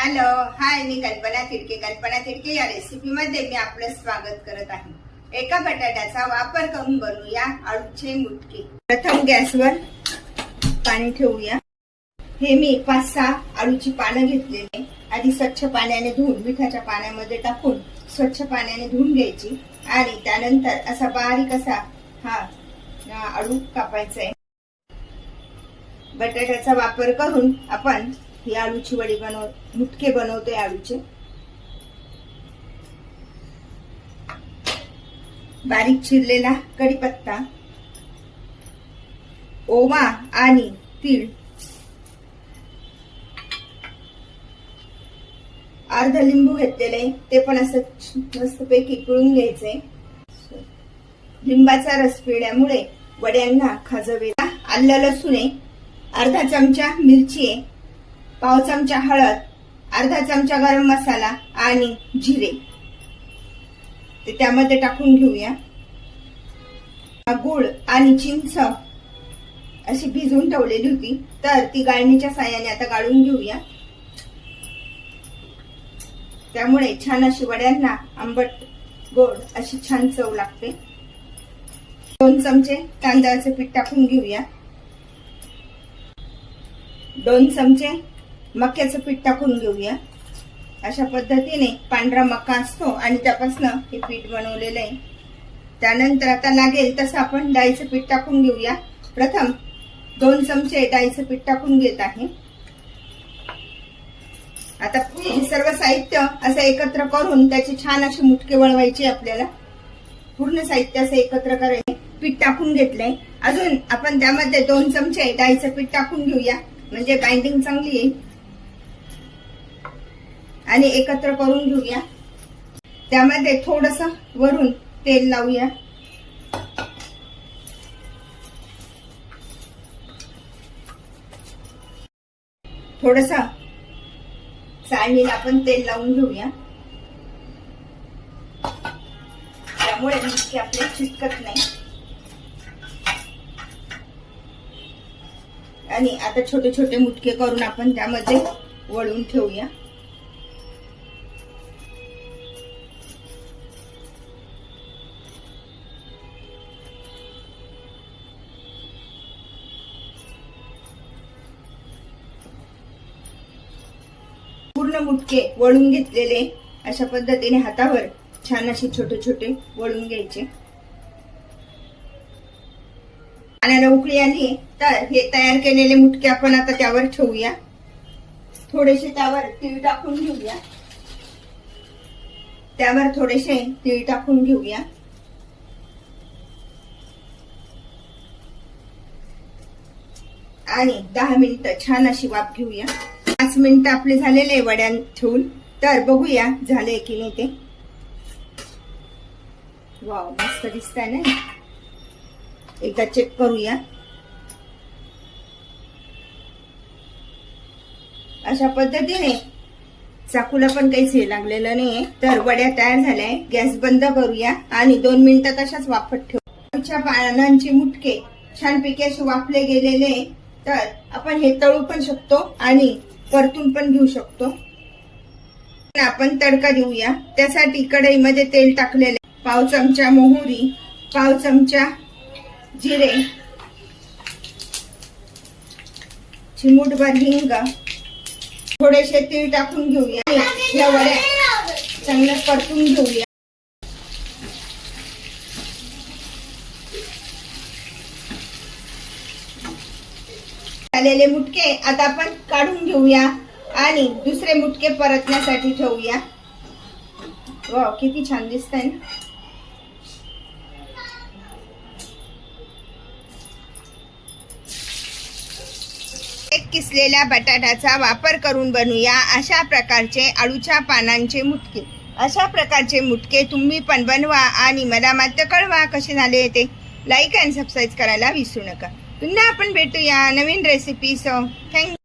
Hello hi मी कल्पना तिडके. कल्पना तिडके या रेसिपी मध्ये मी आपलं स्वागत करत आहे. एका बटाट्याचा वापर करून बनवूया आळूचे मुटके. प्रथम गॅसवर पाणी ठेवूया. हे मी पाच सहा आळूची पानं घेतलेली आधी स्वच्छ पाण्याने धुवून मिठाच्या पाण्यामध्ये टाकून स्वच्छ पाण्याने धुवून घ्यायची. आणि त्यानंतर असा बारीक असा हा आळू कापायचा आहे. बटाट्याचा वापर करून आपण ही आळूची वडी बनव मुटके बनवते आळूचे. बारीक चिरलेला कढीपत्ता ओवा आणि तीळ. अर्ध लिंबू घेतलेले ते पण असं मस्तपैकी पिळून घ्यायचे. लिंबाचा रस पिळल्यामुळे वड्यांना खाजवेला आलं लसूण आहे अर्धा चमचा मिरची आहे. पाव चमचा हळद अर्धा चमचा गरम मसाला आणि जिरे. ते त्यामध्ये टाकून घेऊया. गुळ आणि चिंच अशी भिजवून ठेवलेली होती. तर ती गाळणीच्या साह्याने आता गाळून घेऊया. त्यामुळे छान अशी वड्यांना आंबट गोड अशी छान चव लागते. दोन चमचे तांदळाचे पीठ टाकून घेऊया. दोन चमचे मक्याचं पीठ टाकून घेऊया. अशा पद्धतीने पांढरा मका असतो आणि त्यापासून हे पीठ बनवलेलं आहे. त्यानंतर आता लागेल तसं आपण डाळीचं पीठ टाकून घेऊया. प्रथम दोन चमचे डाळीचं पीठ टाकून घेत आहे. आता हे सर्व साहित्य असं एकत्र करून त्याचे छान असे मुटके वळवायचे आपल्याला. पूर्ण साहित्य असं एकत्र करायचे. पीठ टाकून घेतलंय. अजून आपण त्यामध्ये दोन चमचे डाळीचं पीठ टाकून घेऊया. म्हणजे बाइंडिंग चांगली येईल आणि एकत्र करून घेऊया. त्यामध्ये थोडस वरून तेल लावूया. थोडस चाळणीला आपण तेल लावून घेऊया. त्यामुळे मिरची आपले चिटकत नाही. आणि आता छोटे छोटे मुटके करून आपण त्यामध्ये वळून ठेवूया. पूर्ण मुटके वळून घेतलेले अशा पद्धतीने हातावर छान असे छोटे छोटे वळून घ्यायचे. पाण्याला उकळी आली तर हे तयार केलेले मुटके आपण आता त्यावर ठेवूया. थोडेसे त्यावर तीळ टाकून घेऊया. त्यावर थोडेसे तीळ टाकून घेऊया. आणि दहा मिनिटं छान अशी वाफ घेऊया. पाच मिनिटं आपले झालेले वड्यान ठेवून. तर बघूया झाले की नाही ते. वाव मस्त दिसत आहे ना एकदा चेक करूया. अशा पद्धतीने चाकूला पण काहीच हे लागलेलं नाहीये. तर वड्या तयार झाल्या गॅस बंद करूया आणि दोन मिनिटं तशाच वाफत ठेवू. पानांचे मुटके छानपैकी असे वाफले गेलेले तर आपण हे तळू पण शकतो आणि परतून पण घेऊ शकतो. आपण तडका देऊया. त्यासाठी कढईमध्ये तेल टाकलेले पाव चमचा मोहरी पाव चमचा जिरे चिमूटभर हिंग थोडेसे तीळ टाकून घेऊया. या वड्या चांगल्या परतून घेऊया. झालेले मुटके आता आपण काढून घेऊया आणि दुसरे मुटके परतण्यासाठी ठेवूया. वा किती छान दिसत आहे ना? एक किसलेल्या बटाट्याचा वापर करून बनवूया अशा प्रकारचे आळूच्या पानांचे मुटके. अशा प्रकारचे मुटके तुम्ही पण बनवा आणि मला मात्र कळवा कसे झाले ते. लाईक अँड सबस्क्राईब करायला विसरू नका. पुन्हा आपण भेटूया नवीन रेसिपी सो थँक